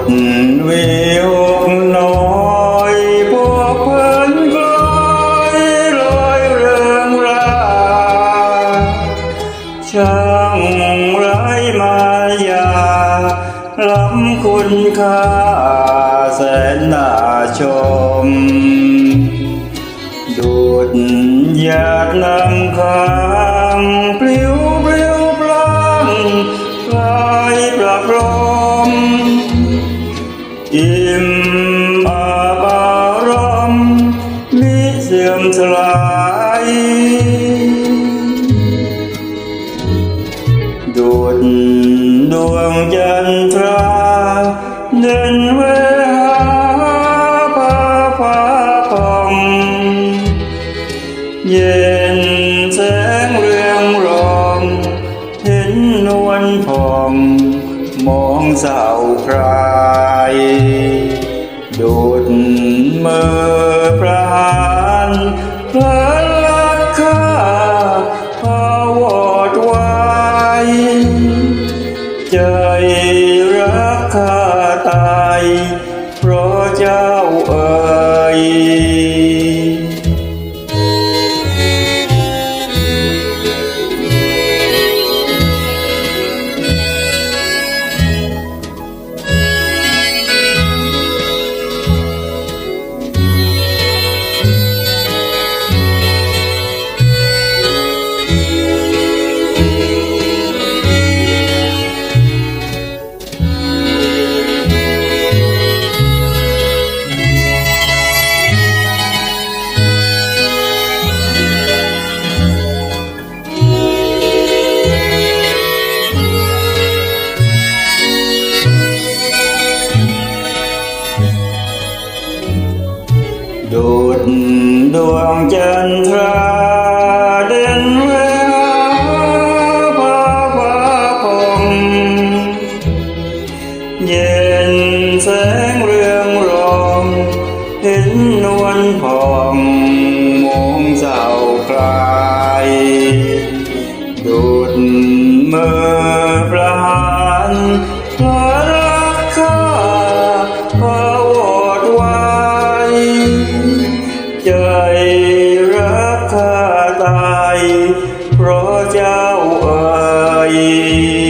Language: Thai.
ดวิวน้อยพวกเพื่อนกลอยลอยเริงราช่างไร้มายาล้ำคุณค่าแสนน่าชม ดูดหยาดน้ำค้าง อิ่มอาบารมมิเสื่อมสลายดุดดวงจันทราเดิน องสาวครดูดเมื่อประหารพระลักข้าพาวอดไว้ใจรักข้าตายเพราะเจ้าเอ่ย ดดวงจันทราเด่นเวพาพาพงเย็นแสงเรืองรองเห็นนวลผ่องมองเศร้ากลา Israel.